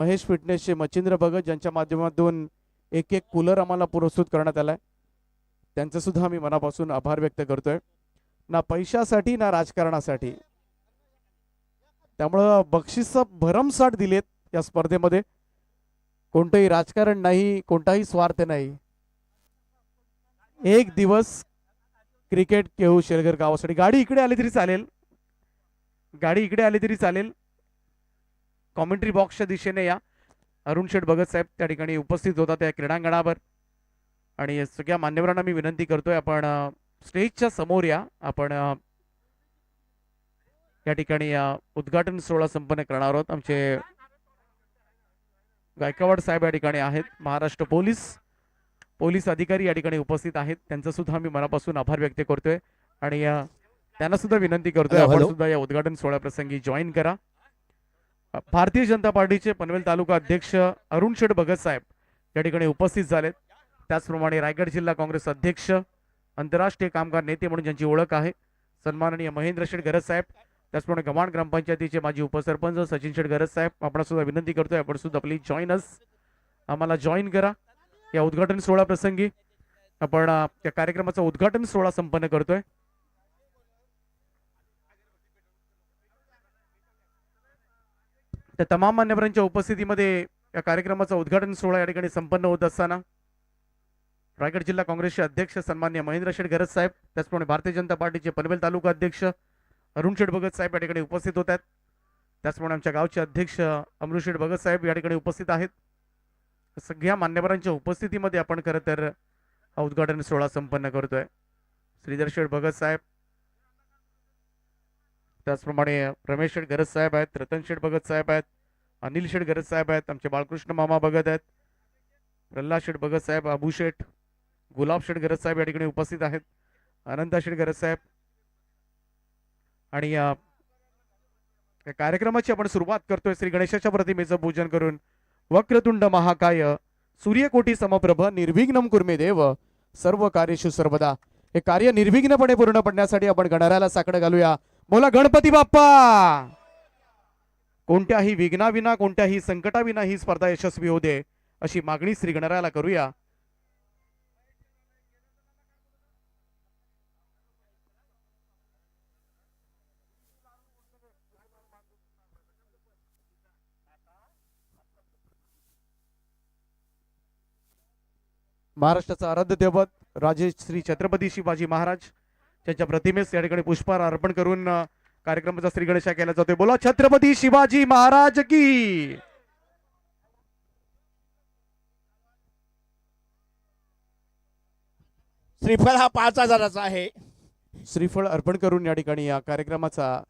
महेश फिटनेसचे मच्छिंद्र भगत ज्यांच्या माध्यमातून एक एक कूलर आम्हाला पुरस्कृत करण्यात आलाय. त्यांचं सुद्धा आम्ही मनापासून आभार व्यक्त करतोय. ना पैशासाठी ना राजकारणासाठी. त्यामुळं बक्षीस भरमसाठ दिलेत या स्पर्धेमध्ये. कोणतंही राजकारण नाही कोणताही स्वार्थ नाही. एक दिवस क्रिकेट केहू शेलगर गावासाठी. गाडी इकडे आली तरी चालेल. गाडी इकडे आली तरी चालेल. कॉमेंट्री बॉक्सच्या दिशेने या. अरुण शेठ भगत साहेब त्या ठिकाणी उपस्थित होता त्या क्रीडांगणावर. आणि सगळ्या मान्यवरांना मी विनंती करतोय आपण स्टेजच्या समोर या. आपण या ठिकाणी उद्घाटन सोहळा संपन्न करणार आहोत. आमचे गायकवाड साहेब या ठिकाणी आहेत. महाराष्ट्र पोलीस पोलीस अधिकारी या ठिकाणी उपस्थित आहेत. त्यांचं सुद्धा मी मनापासून आभार व्यक्त करतोय. आणि त्यांना सुद्धा विनंती करतोय. आपण. सुद्धा या उद्घाटन सोहळ्याप्रसंगी जॉईन करा. भारतीय जनता पार्टीचे पनवेल तालुका अध्यक्ष अरुण शेठ भगत साहेब या ठिकाणी उपस्थित झालेत. त्याचप्रमाणे रायगड जिल्हा काँग्रेस अध्यक्ष आंतरराष्ट्रीय कामगार नेते म्हणून ज्यांची ओळख आहे सन्माननीय महेंद्र शेठ गरज साहेब त्याचप्रमाणे गव्हाण ग्रामपंचायतीचे माजी उपसरपंच सचिन शेठ गरज साहेब आपण सुद्धा विनंती करतोय आपण सुद्धा प्लीज जॉईन आम्हाला जॉईन करा. या उद्घाटन सोहळा प्रसंगी आपण या कार्यक्रमाचा उद्घाटन सोहळा संपन्न करतोय. त्या तमाम मान्यवरांच्या उपस्थितीमध्ये या कार्यक्रमाचा उद्घाटन सोहळा या ठिकाणी संपन्न होत असताना रायगड जिल्हा काँग्रेसचे अध्यक्ष सन्मान्य महेंद्र शेठ गरज साहेब त्याचप्रमाणे भारतीय जनता पार्टीचे पनवेल तालुका अध्यक्ष अरुण शेठ भगत साहेब या ठिकाणी उपस्थित होत आहेत. त्याचप्रमाणे आमच्या गावचे अध्यक्ष अमृशेठ भगत साहेब या ठिकाणी उपस्थित आहेत. सगळ्या मान्यवरांच्या उपस्थितीमध्ये आपण खरं तर हा उद्घाटन सोहळा संपन्न करतोय. श्रीधर शेठ भगत साहेब त्याचप्रमाणे रमेश शेठ गरज साहेब आहेत रतन शेठ भगत साहेब आहेत अनिल शेठ गरज साहेब आहेत आमचे बाळकृष्ण मामा भगत आहेत प्रल्हाद शेठ भगत साहेब अबू शेठ गुलाब शेठ गरज साहेब या ठिकाणी उपस्थित आहेत अनंता शेठ गरज साहेब. आणि या कार्यक्रमाची आपण सुरुवात करतोय श्री गणेशाच्या प्रतिमेचं पूजन करून. वक्रतुंड महाकाय सूर्यकोटी समप्रभ निर्विघ्नम कुर्मे देव सर्व कार्यशु सर्वदा. हे कार्य निर्विघ्नपणे पूर्ण पडण्यासाठी आपण गणाऱ्याला साकडं घालूया. बोला गणपती बाप्पा! कोणत्याही विघ्नाविना कोणत्याही संकटाविना ही स्पर्धा यशस्वी होऊ दे अशी मागणी श्री गणरायाला करूया. महाराष्ट्राचा आराध्य दैवत राजे श्री छत्रपती शिवाजी महाराज त्यांच्या प्रतिमेस या ठिकाणी पुष्पहार अर्पण करून कार्यक्रमाचा श्री गणेशा केला जातोय. बोला छत्रपती शिवाजी महाराज की. श्रीफळ हा पाच हजाराचा आहे. श्रीफळ अर्पण करून या ठिकाणी या कार्यक्रमाचा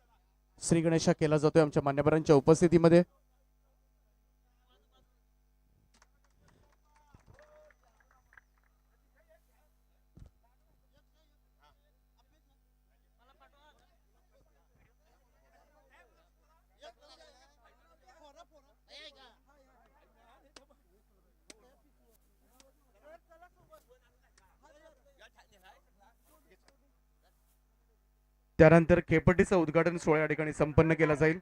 श्री गणेशा केला जातोय आमच्या मान्यवरांच्या उपस्थितीमध्ये. त्यानंतर खेपटीचं उद्घाटन सोहळा या ठिकाणी संपन्न केला जाईल.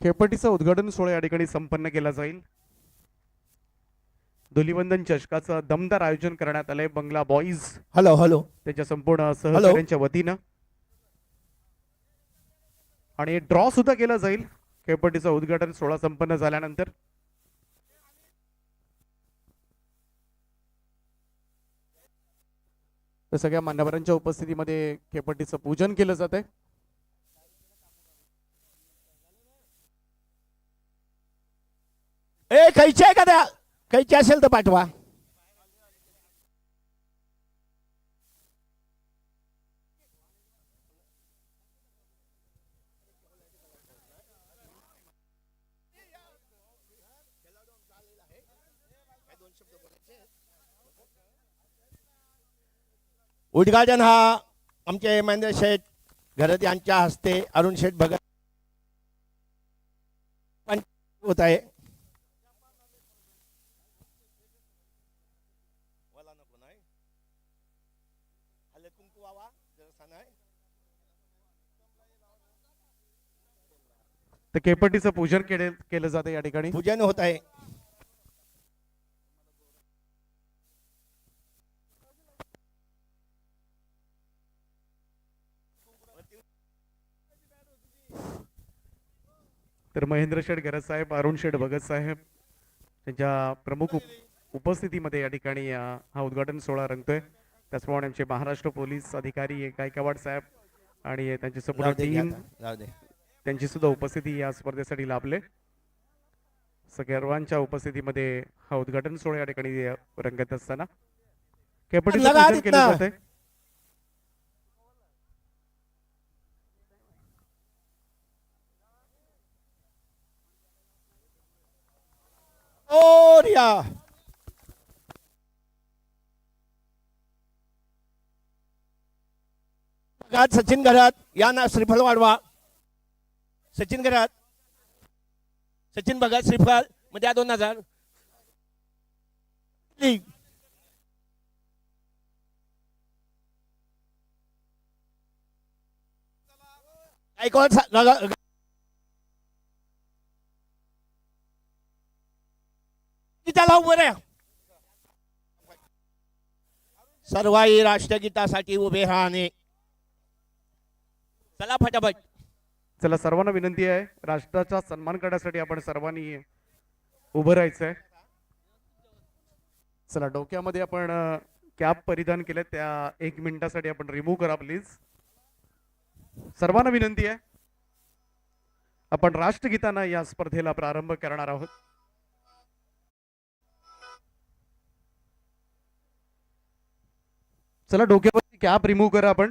खेपटीचं उद्घाटन सोहळा या ठिकाणी संपन्न केला जाईल. धुलिवंदन चषकाचं दमदार आयोजन करण्यात आलंय बंगला बॉईज. Hello hello. त्याच्या संपूर्ण सहकार्यांच्या वतीनं. आणि ड्रॉ सुद्धा केला जाईल. खेळपट्टीचं उद्घाटन सोहळा संपन्न झाल्यानंतर. तर सगळ्या मान्यवरांच्या उपस्थितीमध्ये खेळपट्टीचं पूजन केलं जात आहे. ए आहे का त्या? कैची असेल तर पाठवा. उद्घाटन हा आमचे महेंद्र शेठ घरत यांच्या हस्ते अरुण शेठ भगत पण होत आहे. तर केपटीचं पूजन केले केलं जातं या ठिकाणी. पूजन होत आहे. तर महेंद्र शेठ गरज साहेब अरुण शेठ भगत साहेब त्यांच्या प्रमुख उप उपस्थितीमध्ये या ठिकाणी हा उद्घाटन सोहळा रंगतोय. त्याचप्रमाणे आमचे महाराष्ट्र पोलीस अधिकारी गायकवाड साहेब आणि त्यांची संपूर्ण टीम त्यांची सुद्धा उपस्थिती या स्पर्धेसाठी लाभले. सर्वांच्या उपस्थितीमध्ये हा उद्घाटन सोहळा या ठिकाणी रंगत असताना. केलं और या घरात सचिन घरात या ना श्रीफळ वाढवा. सचिन घरात. सचिन भगत श्रीफळ द्या दोन हजार. लीग. गायकवाड सा- गीताला उभं राहा. सर्वाई राष्ट्रगीतासाठी उभे राहणे. चला फटाफट. चला सर्वांना विनंती आहे. राष्ट्राचा सन्मान करण्यासाठी आपण सर्वांनी उभं राहायचं आहे चला डोक्यामध्ये आपण कॅप परिधान केले त्या एक मिनिटासाठी आपण रिमूव्ह करा प्लीज सर्वांना विनंती आहे. आपण राष्ट्रगीतानं या स्पर्धेला प्रारंभ करणार आहोत. चला डोक्यावरती कॅप रिमूव्ह करा आपण.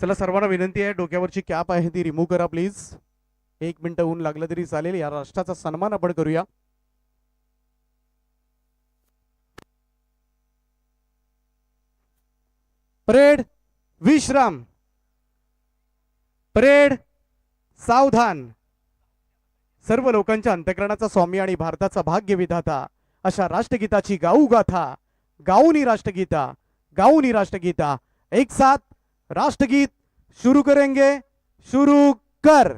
चला सर्वांना विनंती आहे डोक्यावरची कॅप आहे ती रिमूव्ह करा प्लीज एक मिनिटं ऊन लागलं तरी चालेल या राष्ट्राचा सन्मान आपण करूया. परेड विश्राम. परेड सावधान. सर्व लोकांच्या अंतकरणाचा स्वामी आणि भारताचा भाग्य विधाता अशा राष्ट्रगीताची गाऊ गाथा गाऊनी राष्ट्रगीता गाऊनी राष्ट्रगीता. एक साथ राष्ट्रगीत शुरू करेंगे शुरू कर।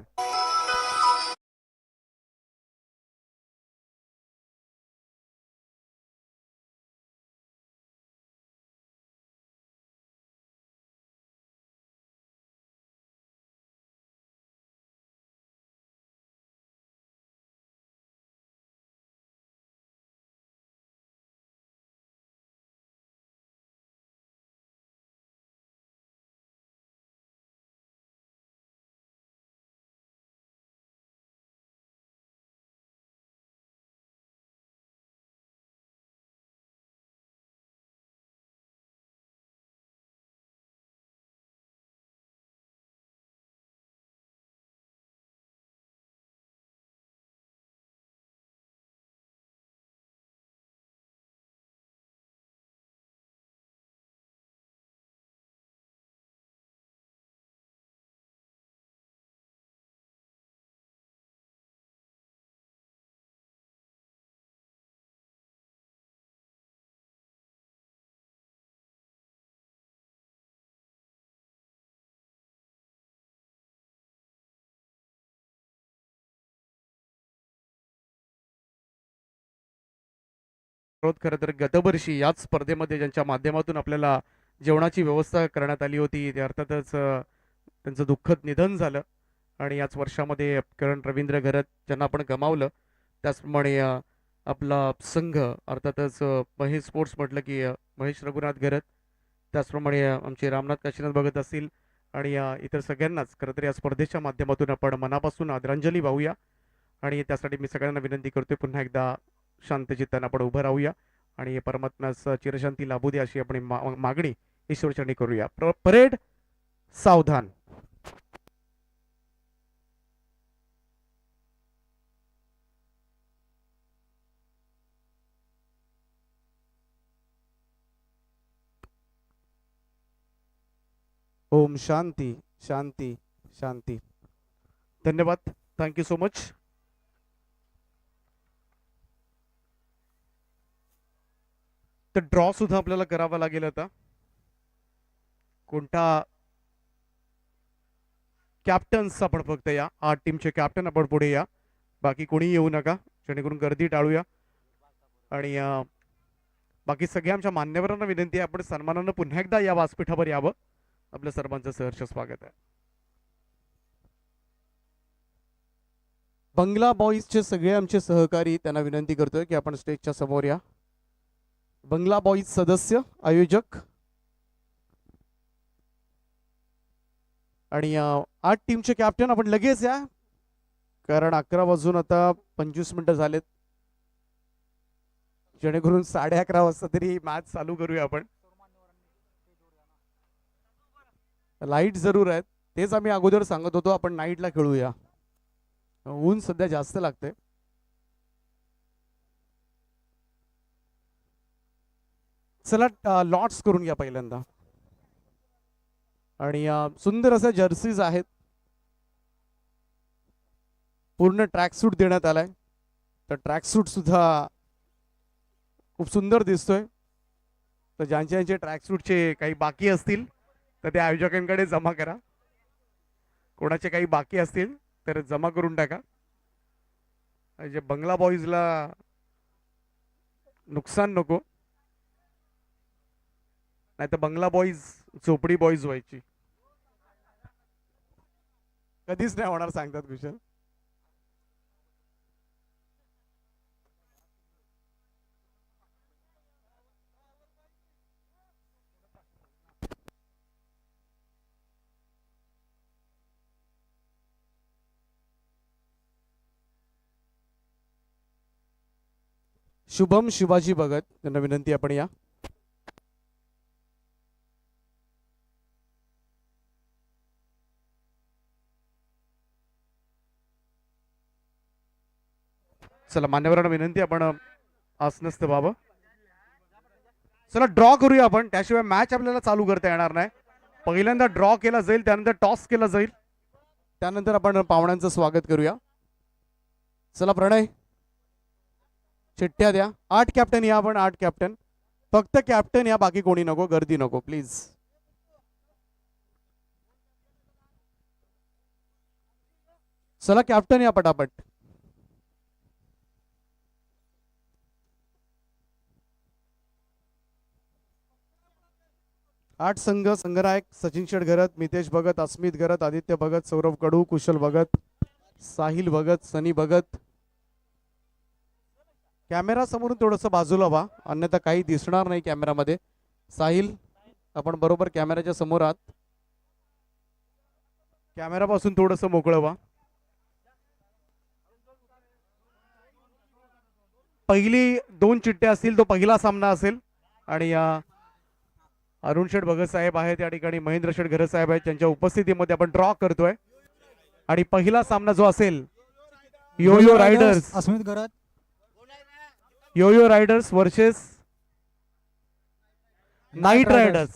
विरोध खरं तर गतवर्षी याच स्पर्धेमध्ये ज्यांच्या माध्यमातून आपल्याला जेवणाची व्यवस्था करण्यात आली होती ते अर्थातच त्यांचं दुःखद निधन झालं. आणि याच वर्षामध्ये करण रवींद्र घरत ज्यांना आपण गमावलं त्याचप्रमाणे आपला संघ अर्थातच महेश स्पोर्ट्स म्हटलं की महेश रघुनाथ घरत त्याचप्रमाणे आमचे रामनाथ काशीनाथ भगत असतील आणि या इतर सगळ्यांनाच खरं तर या स्पर्धेच्या माध्यमातून आपण मनापासून आदरांजली वाहूया. आणि त्यासाठी मी सगळ्यांना विनंती करतोय पुन्हा एकदा शांतचित्तानं आपण उभं राहूया. आणि परमात्म्यास चिरशांती लाभू द्या अशी आपण मा, मागणी ईश्वरचरणी करूया. परेड सावधान. ओम शांती शांती शांती. धन्यवाद. थँक्यू सो मच तर ड्रॉ सुद्धा आपल्याला करावा लागेल आता. कोणता? कॅप्टन्स आपण फक्त या. आठ टीमचे कॅप्टन आपण पुढे या. बाकी कोणी येऊ नका. जेणेकरून गर्दी टाळूया. आणि बाकी सगळ्या आमच्या मान्यवरांना विनंती आहे आपण सन्मानानं पुन्हा एकदा या व्यासपीठावर यावं. आपल्या सर्वांचं सहर्ष स्वागत आहे. बंगला बॉईजचे सगळे आमचे सहकारी त्यांना विनंती करतोय की आपण स्टेजच्या समोर या. बंगला बॉईज सदस्य आयोजक. आणि आठ टीमचे कॅप्टन आपण लगेच या. कारण अकरा वाजून आता पंचवीस मिनिटं झालेत. जेणेकरून साडे अकरा वाजता तरी मॅच चालू करूया आपण. लाइट जरूर आहेत. तेच आम्ही अगोदर सांगत होतो आपण नाईटला खेळूया. ऊन सध्या जास्त लागते चला लॉट्स करून घ्या पहिल्यांदा. आणि सुंदर अशा जर्सीज आहेत. पूर्ण ट्रॅक सूट देण्यात आलाय. तर ट्रॅक सूट सुद्धा खूप सुंदर दिसतोय. तर ज्यांचे ज्यांचे ट्रॅक सूटचे काही बाकी असतील तर ते आयोजकांकडे जमा करा. कोणाचे काही बाकी असतील तर जमा करून टाका. जे बंगला बॉईजला नुकसान नको. नाही तर बंगला बॉईज झोपडी बॉईज व्हायची. कधीच नाही होणार सांगतात कुशल. शुभम शिवाजी भगत त्यांना विनंती आपण या. चला मान्यवरांना विनंती आपण अ, आसनस्थ व्हावं चला ड्रॉ करूया आपण. त्याशिवाय मॅच आपल्याला चालू करता येणार नाही. पहिल्यांदा ड्रॉ केला जाईल त्यानंतर टॉस केला जाईल. त्यानंतर आपण पाहुण्यांचं स्वागत करूया. चला प्रणय. चिठ्ठ्या द्या. आठ कॅप्टन या आपण आठ कॅप्टन फक्त कॅप्टन या बाकी कोणी नको गर्दी नको प्लीज चला कॅप्टन या पटापट. आठ संघ संघनायक सचिन शेठ घरत मितेश भगत अस्मित घरत आदित्य भगत सौरभ कडू कुशल भगत साहिल भगत सनी भगत. कॅमेरा समोरून थोडंसं बाजूला व्हा अन्यथा काही दिसणार नाही कॅमेरामध्ये. साहिल आपण बरोबर कॅमेऱ्याच्या समोर आहात. कॅमेरापासून थोडंसं मोकळं व्हा. पहिली दोन चिट्ट्या असतील तो पहिला सामना असेल. आणि अरुण शेठ भगत साहेब आहेत या ठिकाणी महेंद्र शेठ घरत साहेब आहेत त्यांच्या उपस्थितीमध्ये आपण ड्रॉ करतोय. आणि पहिला सामना जो असेल यो यो रायडर्स. अस्मित गरज yo yo riders versus knight riders.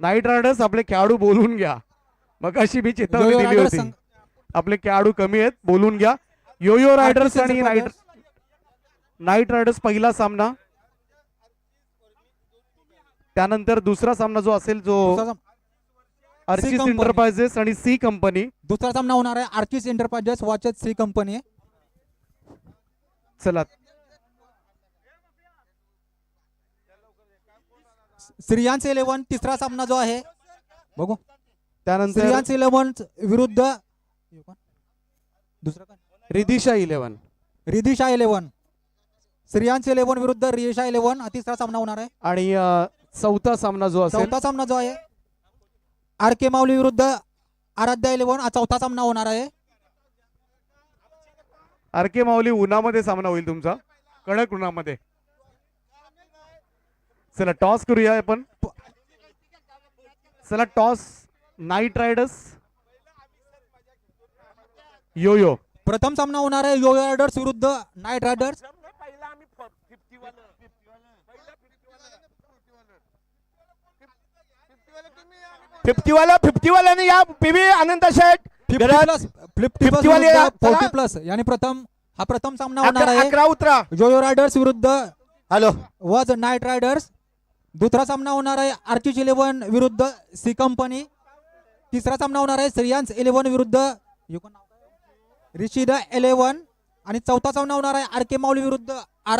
Knight riders आपले खेळाडू बोलून घ्या. मग अशी मी चेतावणी दिली होती. आपले खेळाडू कमी आहेत बोलून घ्या. यो यो रायडर्स आणि नाईट. नाईट रायडर्स पहिला सामना. त्यानंतर दुसरा सामना जो असेल जो कंपनी. इंटरप्राइजेस आणि सी कंपनी. दुसरा सामना होणार आहे Archis enterprises watches C company. चला. श्रियांश इलेव्हन तिसरा सामना जो आहे बघू. त्यानंतर श्रियांश इलेव्हन विरुद्ध दुसरा? Ridisha eleven. Ridisha eleven. Shriyansh eleven विरुद्ध रिदिशा इलेव्हन. हा तिसरा सामना होणार आहे. आणि चौथा सामना जो असेल चौथा सामना जो आहे आर के माऊली विरुद्ध आराध्या इलेव्हन हा चौथा सामना होणार आहे. आर के माऊली उन्हामध्ये सामना होईल तुमचा. कडक उन्हामध्ये. चला टॉस करूया आपण. चला toss. Knight riders. Yo yo प्रथम सामना होणार आहे यो रायडर्स विरुद्ध नाईट रायडर्स. फिफ्टी वाला फिफ्टी वाल्याने या पीव्ही आनंद शेठ फिफ्टी घरात प्लस फिफ्टी 50 वाले या, प्लस फोर्टी. प्लस. याने प्रथम हा प्रथम सामना होणार आहे. अकरा उतरा. जोयो रायडर्स विरुद्ध हॅलो. वज नाईट रायडर्स. दुसरा सामना होणार आहे आर्चिच इलेव्हन विरुद्ध सी कंपनी. तिसरा सामना होणार आहे श्रेयांस इलेव्हन विरुद्ध रिशिद इलेव्हन. आणि चौथा सामना होणार आहे आर के माऊली विरुद्ध आर